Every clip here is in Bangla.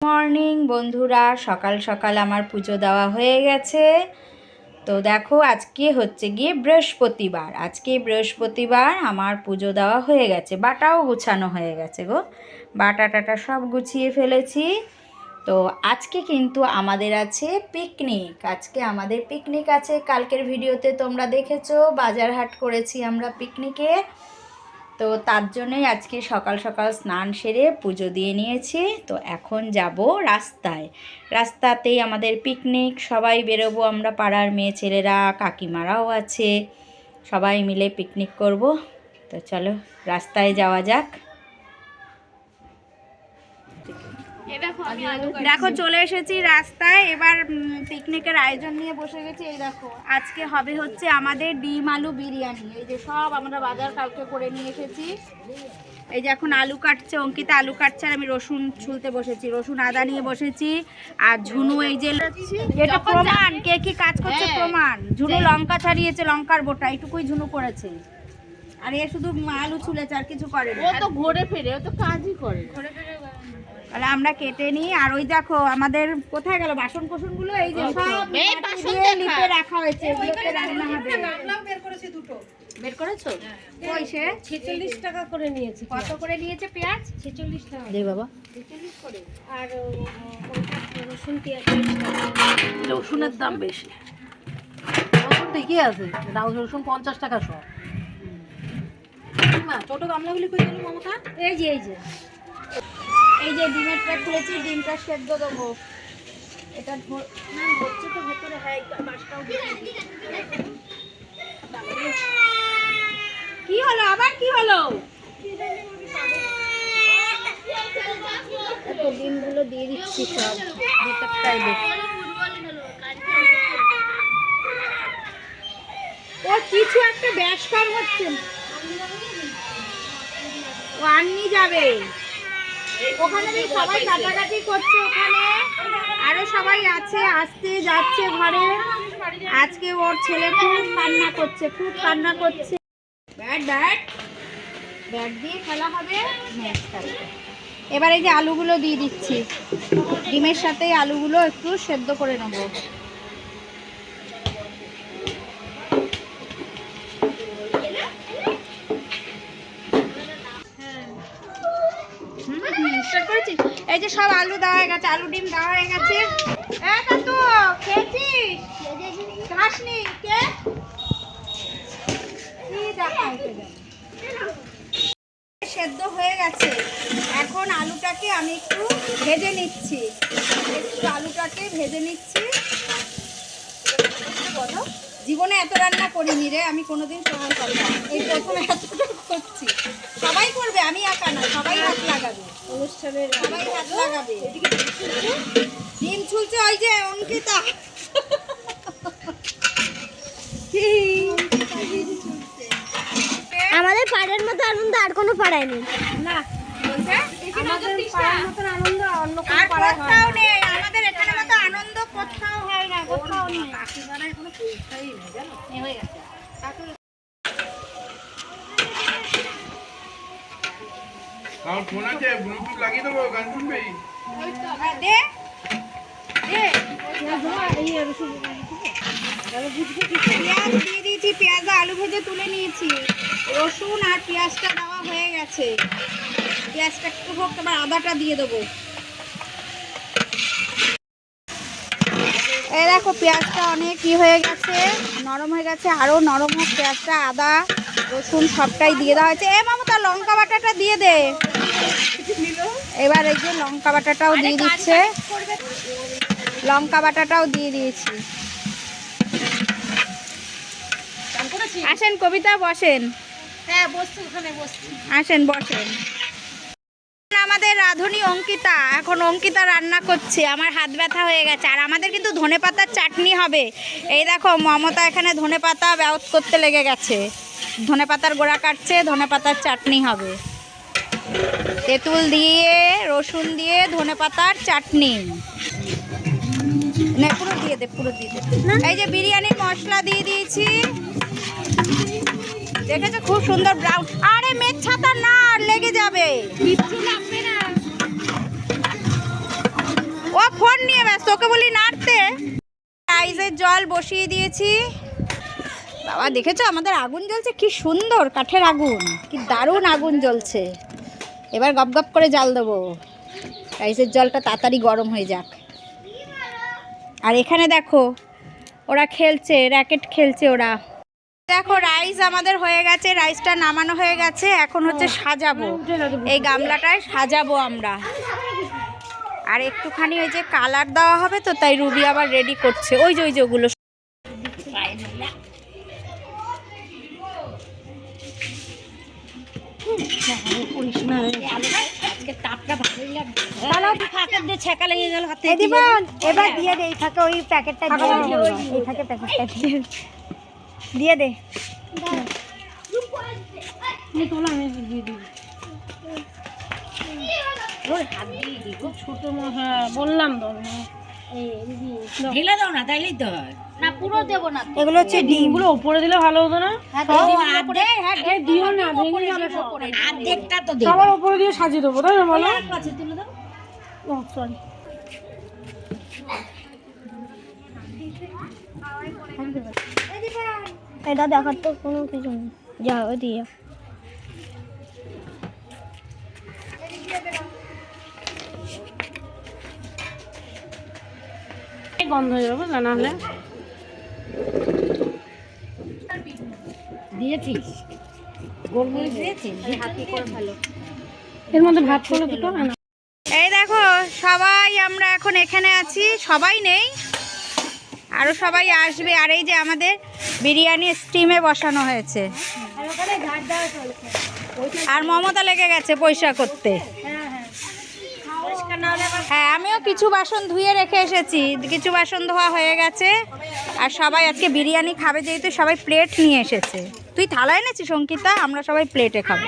মর্নিং, বন্ধুরা। সকাল সকাল আমার পুজো দেওয়া হয়ে গেছে। তো দেখো, আজকে হচ্ছে গিয়ে বৃহস্পতিবার। আজকে বৃহস্পতিবার আমার পুজো দেওয়া হয়ে গেছে। বাটাও গুছানো হয়ে গেছে গো। বাটা টাটা সব গুছিয়ে ফেলেছি। তো আজকে কিন্তু আমাদের আছে পিকনিক। আজকে আমাদের পিকনিক আছে। কালকের ভিডিওতে তোমরা দেখেছ বাজার হাট করেছি আমরা পিকনিকে। তো তার জন্যই আজকে সকাল সকাল স্নান সেরে পুজো দিয়ে নিয়েছি। তো এখন যাব রাস্তায়। রাস্তাতেই আমাদের পিকনিক সবাই বেরোবো আমরা পাড়ার মেয়ে ছেলেরা, কাকিমারাও আছে। সবাই মিলে পিকনিক করব। তো চলো, রাস্তায় যাওয়া যাক। দেখো চলে এসেছি রাস্তায়। এবার পিকনিকের আয়োজন নিয়ে বসে গেছি। এই দেখো আজকে হবে হচ্ছে আমাদের ডিম আলু বিরিয়ানি। এই যে সব আমরা বাজার কালকে করে নিয়ে এসেছি। এই যে এখন আলু কাটছে অঙ্কিতা আলু কাটছে আর আমি রসুন ছুলতে বসেছি। রসুন আদা নিয়ে বসেছি আর ঝুনু এই যে এটা প্রমাণ কে কি কাজ করছে প্রমাণ। ঝুনু লঙ্কা ছাড়িয়েছে লঙ্কার বোটা এইটুকুই ঝুনু করেছে। আর এ শুধু আলু ছুলেছে আর কিছু করে ও তো ঘুরে ফিরে ও তো কাজই করে তাহলে আমরা কেটে নিই। আর ওই দেখো আমাদের কোথায় গেল? বাসন কোসনগুলো এই যে সব এই বাসন দিয়ে লিপে রাখা হয়েছে। এগুলোতে রান্না হবে। বের করেছ কই সে? ছেচল্লিশ টাকা করে নিয়েছি কত করে নিয়েছে পেঁয়াজ? ছেচল্লিশ টাকা। দে বাবা। আর ও, ওটা রসুন পেঁয়াজ টাকা। রসুনের দাম বেশি। রসুন ঠিকই আছে রসুন পঞ্চাশ টাকা সব। ছোট গামলাগুলি কই গেল মমতা? এই যে এই যে। এই যে ডিমের প্লেট খুলেছি ডিমটা সেদ্ধ দেবো। এটা হচ্ছে তো ভেতরে হ্যাঁ দিই। কি হলো আবার? কি হলো? ডিমগুলো দিয়ে দিচ্ছি সব। ভিতরটাই ও কিছু একটা ব্যাস কম হচ্ছে। ও আননি যাবে। ওখানে সবাই কাটাকাটি করছে ওখানে, আরও সবাই আছে, আসতে যাচ্ছে ঘরে। আজকে ওর ছেলে খুব কান্না করছে, খুব কান্না করছে। Bat bat. ব্যাট দিয়ে খেলা হবে এবার এই যে আলুগুলো দিয়ে দিচ্ছি। ডিমের সাথে আলুগুলো একটু সেদ্ধ করে নেব। এই যে সব আলু দেওয়া হয়ে গেছে, আলু ডিম দেওয়া হয়ে গেছে। সেদ্ধ হয়ে গেছে। এখন আলুটাকে আমি একটু ভেজে নিচ্ছি। একটু আলুটাকে ভেজে নিচ্ছি। বলো, জীবনে এত রান্না করিনি রে, আমি কোনোদিন সহজ কথা এই প্রথম এতটা করছি। সবাই করবে আমি একা না সবাই হাত লাগাবে। অনুষ্ঠানের সবাই হাত লাগাবে। ডিম ছুলছে? ওই যে অঙ্কিতা। আমাদের পাড়ার মতো আনন্দ আর কোনো পাড়ায় নেই। না আমাদের পাড়ার মতন আনন্দ অন্য কোনো পাড়ায় হয় না। আমাদের এখানে মতো আনন্দ কোথাও হয় না কোথাও নেই। এ হয়ে গেছে। আমার ফোন আছে ব্লুটুথ লাগিয়ে দেবো গান শুনবি? হ্যাঁ, দিয়ে দিয়েছি পেঁয়াজ আলু ভেজে তুলে নিয়েছি। রসুন আর পেঁয়াজটা দেওয়া হয়ে গেছে। পেঁয়াজটা একটু হোক এবার আদাটা দিয়ে দেবো। এই দেখো পেঁয়াজটা অনেক ই হয়ে গেছে নরম হয়ে গেছে আরও নরম হোক পেঁয়াজটা আদা রসুন সবটাই দিয়ে দেওয়া হয়েছে। এ মামা মামতা লঙ্কা বাটাটা দিয়ে দে। এবার এই যে লঙ্কা বাটাটাও দিয়ে দিচ্ছে। লঙ্কা বাটাটাও দিয়ে দিয়েছি। আসেন কবিতা বসেন। হ্যাঁ বসছি ওখানে বসছি। আসেন বসেন। আমাদের রাঁধুনি অঙ্কিতা, এখন অঙ্কিতা রান্না করছে। আমার হাত ব্যথা হয়ে গেছে। আর আমাদের কিন্তু ধনেপাতার চাটনি হবে। এই দেখো, মমতা এখানে ধনেপাতা ব্যবত করতে লেগে গেছে। ধনেপাতার গোড়া কাটছে ধনেপাতার চাটনি হবে। তেঁতুল দিয়ে, রসুন দিয়ে ধনেপাতার চাটনি। না, পুরো দিয়ে দে, পুরো দিয়ে দে। এই যে বিরিয়ানির মশলা দিয়ে দিয়েছি। দেখেছ খুব সুন্দর ব্রাউন আরে মেঘ ছাতা না, লেগে যাবে। ওকে বলি নাড়তে। রাইসের জল বসিয়ে দিয়েছি। বাবা, দেখেছ আমাদের আগুন জ্বলছে? কি সুন্দর কাঠের আগুন। কি দারুণ আগুন জ্বলছে। এবার গপ গপ করে জাল দেবো। রাইসের জলটা তাড়াতাড়ি গরম হয়ে যাক। আর এখানে দেখো, ওরা খেলছে র্যাকেট খেলছে ওরা। দেখো রাইস আমাদের হয়ে গেছে রাইসটা নামানো হয়ে গেছে। এখন হচ্ছে সাজাবো। এই গামলাটায় সাজাবো আমরা। আর একটুখানি ওই যে কালার দেওয়া হবে তো তাই রুবি আবার রেডি করছে। ওই যে ওই যে ওগুলো। এবার দিয়ে দে এই ফাঁকে ওই প্যাকেটটা দিয়ে দে। এই ফাঁকে প্যাকেটটা দিয়ে দে। দিয়ে দে ছোট হ্যাঁ বললাম তো ঢেলে দাও না তাইলেই তো হয়। না পুরো দেবো না। এগুলো হচ্ছে ডিমগুলো উপরে দিলে ভালো হতো না? দিও না ভেঙে যাবে অর্ধেকটা তো দেবো। সবার উপরে দিয়ে সাজিয়ে দেবো তাই না বলো? ও সরি এটা দেখার তো কোনো কিছু নেই। যা ওই দিয়ে গন্ধ হয়ে যাবে না হলে দিয়েছিস গোলমরিচ দিয়েছিস এর মধ্যে ভাত করলে দুটো এই দেখো সবাই আমরা এখন এখানে আছি সবাই নেই আরও সবাই আসবে আর এই যে আমাদের বিরিয়ানি স্টিমে বসানো হয়েছে। আর মমতা লেগে গেছে পয়সা করতে। হ্যাঁ আমিও কিছু বাসন ধুয়ে রেখে এসেছি। কিছু বাসন ধোয়া হয়ে গেছে। আর সবাই আজকে বিরিয়ানি খাবে যেহেতু সবাই প্লেট নিয়ে এসেছে। তুই থালা এনেছিস অঙ্কিতা? আমরা সবাই প্লেটে খাব।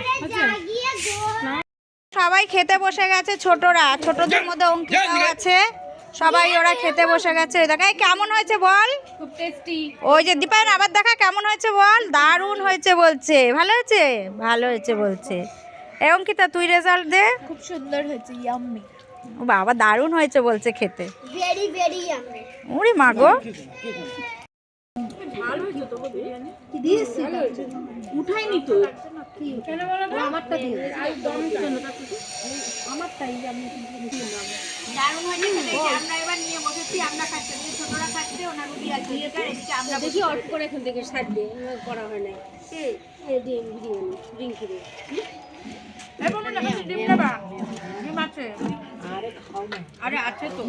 সবাই খেতে বসে গেছে ছোটরা। ছোটদের মধ্যে অঙ্কিতাও আছে। সবাই ওরা খেতে বসে গেছে। ওই দেখা কেমন হয়েছে বল? ওই যে দীপায়ন আবার দেখা কেমন হয়েছে বল? দারুণ হয়েছে বলছে। ভালো হয়েছে? ভালো হয়েছে বলছে। এ অঙ্কিতা তুই রেজাল্ট দে। খুব সুন্দর হয়েছে ইয়াম্মি ও বাবা দারুণ হয়েছে বলছে খেতে। ভেরি ভেরি ইয়াম্মি উড়ি মা গো। দারুণ হয়েছে খেতে। এই যে আমরা এবার নিয়ে বসেছি আমরা খাচ্ছি এদিকে ছোটরা খাচ্ছে ওনার রুটি আছে এদিকে, আর এদিকে আমরা দেখি অল্প করে এখান থেকে সাজবে করা হয় এই। ডিম বিরিয়ানি রে আরে আছে তো।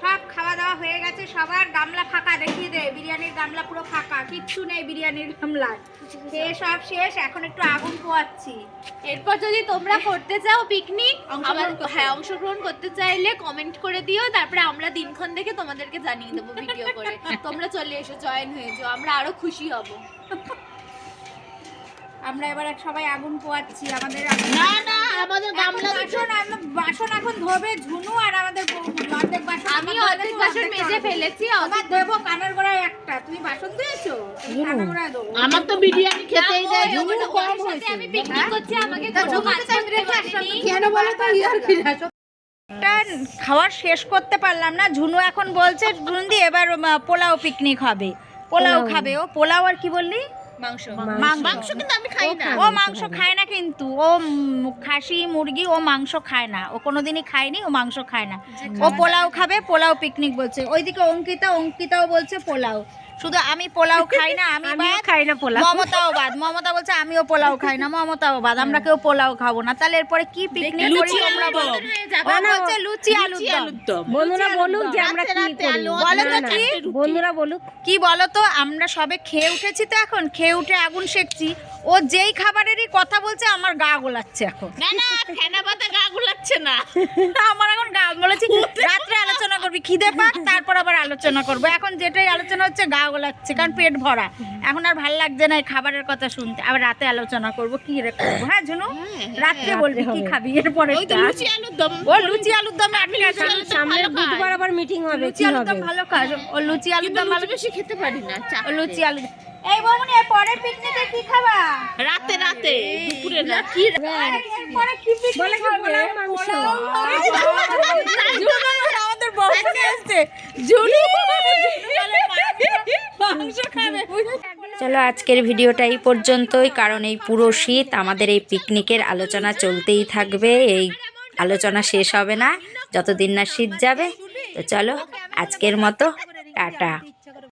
সব খাওয়া দাওয়া হয়ে গেছে সবার গামলা ফাঁকা দেখিয়ে দে বিরিয়ানির গামলা পুরো ফাঁকা কিচ্ছু নেই বিরিয়ানির গামলায়। খেয়ে সব শেষ এখন একটু আগুন পোয়াচ্ছি। এরপর যদি তোমরা করতে চাও পিকনিক আমার হ্যাঁ অংশগ্রহণ করতে চাইলে কমেন্ট করে দিও তারপরে আমরা দিনক্ষণ দেখে তোমাদেরকে জানিয়ে দেবো ভিডিও করে। তোমরা চলে এসো জয়েন হয়ে যাও আমরা আরও খুশি হব। আমরা এবার এক সবাই আগুন পোয়াচ্ছি আমাদের না না আমাদের এখন বাসন আমরা- বাসন এখন ধোবে ঝুনু আর আমাদের। অর্ধেক বাসন আমি অর্ধেক বাসন মেজে ফেলেছি আমার দেবো কানের গোড়ায় একটা। তুমি বাসন দিয়েছ তুমি কানের গোড়ায় দেবো আমার তো বিরিয়ানি খেতেই দেয় ঝুমুর কম হয়েছে। আমি পিকনিক করছি আমাকে কোনো পারিনি। কেন বলো তো? ইয়ার কি একটা খাওয়ার শেষ করতে পারলাম না। ঝুনু এখন বলছে ঝুনদি এবার পোলাও পিকনিক হবে। পোলাও। খাবে। ও পোলাও আর কি বললি? মাংস। মাংস। কিন্তু আমি খাই না। ও মাংস খায় না কিন্তু। ও খাসি মুরগি ও মাংস খায় না। ও কোনোদিনই খায়নি ও মাংস খায় না। ও পোলাও খাবে পোলাও পিকনিক বলছে। ওইদিকে অঙ্কিতা অঙ্কিতাও বলছে পোলাও। শুধু আমি পোলাও খাই না আমি খাই না পোলাও। মমতাও বাদ। মমতা বলছে আমিও পোলাও খাই না মমতাও বাদ আমরা কেউ পোলাও খাব না। তাহলে এরপরে কি পিকনিক করি? আমরা বলছে লুচি আলুর দম। বন্ধুরা বলুক যে আমরা কি করি। বলো তো কি? বন্ধুরা বলুক। কি বলো তো? আমরা সবে খেয়ে উঠেছি তো এখন। খেয়ে উঠে আগুন সেকছি। ও যেই খাবারেরই কথা বলছে আমার গা গোলাচ্ছে এখন। না না ফেনা পাতা গা গোলাচ্ছে না। আমার এখন গা বলেছি রাত্রে আলোচনা করবি খিদে পাক তারপর আবার আলোচনা করব। এখন যেটাই আলোচনা হচ্ছে গা গোলাচ্ছে কারণ পেট ভরা। এখন আর ভালো লাগছে না এই খাবারের কথা শুনতে। আবার রাতে আলোচনা করব কি রে করব? হ্যাঁ ঝুনু? রাত্রে বলবি কি খাবি? এরপরে লুচি আলুর দম। ও লুচি আলুর দম আছে সামনের বুধবার আবার মিটিং হবে লুচি আলুর দম ভালো খাস ও লুচি আলুর দম ভালো বেশি খেতে পারি না ও লুচি আলু এই বমনি এর পরের পিকনিকে কি খাবা? রাতে রাতে দুপুরে না পরে কি পিকনিক হবে আমাদের বউ নিয়ে এসছে জুনু মাংস খাবে। চলো আজকের ভিডিওটা এই পর্যন্তই কারণ এই পুরো শীত আমাদের এই পিকনিকের আলোচনা চলতেই থাকবে। এই আলোচনা শেষ হবে না যতদিন না শীত যাবে। তো চলো আজকের মতো টাটা।